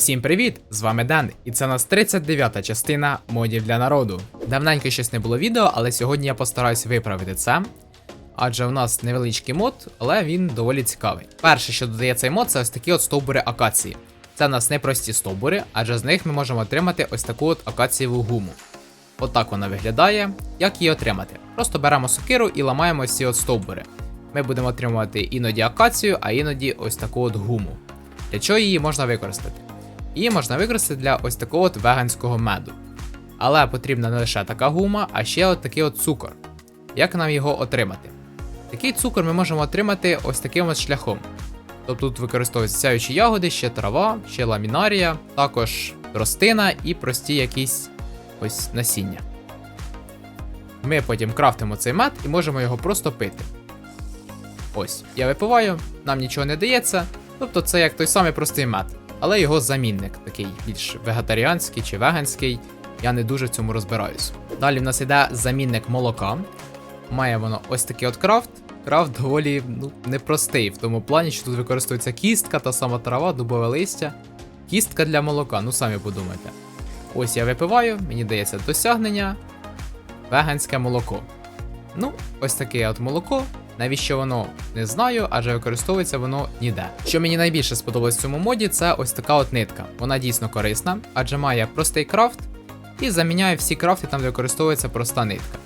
Всім привіт! З вами Ден, і це у нас 39-та частина модів для народу. Давненько щось не було відео, але сьогодні я постараюсь виправити це. Адже у нас невеличкий мод, але він доволі цікавий. Перше, що додає цей мод, це ось такі от стовбури акації. Це у нас не прості стовбури, адже з них ми можемо отримати ось таку от акацієву гуму. Отак вона виглядає. Як її отримати? Просто беремо сокиру і ламаємо ці от стовбури. Ми будемо отримувати іноді акацію, а іноді ось таку от гуму. Для чого її можна використати? Її можна використати для ось такого от веганського меду. Але потрібна не лише така гума, а ще от такий от цукор. Як нам його отримати? Такий цукор ми можемо отримати ось таким от шляхом. Тобто тут використовуються сяючі ягоди, ще трава, ще ламінарія, також тростина і прості якісь ось насіння. Ми потім крафтимо цей мед і можемо його просто пити. Ось, я випиваю, нам нічого не дається. Тобто це як той самий простий мед, але його замінник, такий більш вегетаріанський чи веганський. Я не дуже цьому розбираюсь. Далі в нас йде замінник молока. Має воно ось такий от крафт. Крафт доволі ну, непростий, в тому плані, що тут використовується кістка, та сама трава, дубове листя. Кістка для молока, ну самі подумайте. Ось я випиваю, мені дається досягнення. Веганське молоко. Ну, ось таке от молоко. Навіщо воно не знаю, адже використовується воно ніде. Що мені найбільше сподобалось в цьому моді, це ось така от нитка. Вона дійсно корисна, адже має простий крафт і заміняє всі крафти там, де використовується проста нитка.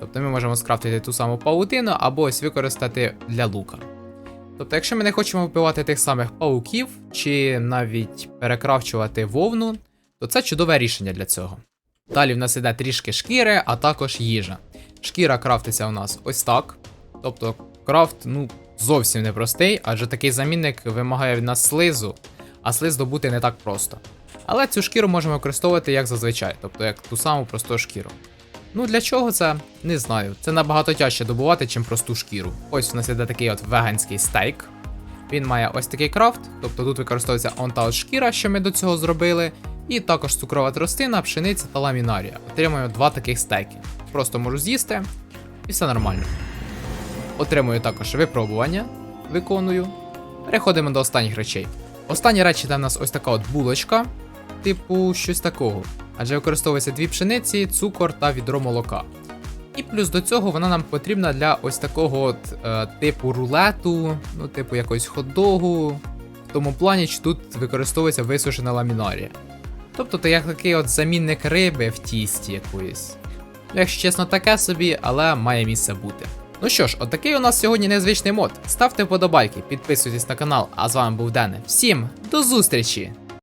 Тобто ми можемо скрафтити ту саму паутину або ось використати для лука. Тобто, якщо ми не хочемо вбивати тих самих пауків чи навіть перекрафчувати вовну, то це чудове рішення для цього. Далі в нас іде трішки шкіри, а також їжа. Шкіра крафтиться у нас ось так. Тобто крафт ну, зовсім непростий, адже такий замінник вимагає від нас слизу, а слиз добути не так просто. Але цю шкіру можемо використовувати як зазвичай, тобто як ту саму просту шкіру. Ну для чого це? Не знаю. Це набагато тяжче добувати, чим просту шкіру. Ось у нас іде такий от веганський стейк. Він має ось такий крафт, тобто тут використовується онта от шкіра, що ми до цього зробили, і також цукрова тростина, пшениця та ламінарія. Отримую два таких стейки. Просто можу з'їсти, і все нормально. Отримую також випробування, виконую. Переходимо до останніх речей. Останні речі це в нас ось така от булочка, типу щось такого. Адже використовується дві пшениці, цукор та відро молока. І плюс до цього вона нам потрібна для ось такого от е, типу рулету, ну, типу якогось хот-догу, в тому плані, що тут використовується висушена ламінарія. Тобто це як такий от замінник риби в тісті якоїсь. Якщо чесно, таке собі, але має місце бути. Ну що ж, отакий у нас сьогодні незвичний мод. Ставте вподобайки, підписуйтесь на канал, а з вами був Дене. Всім до зустрічі!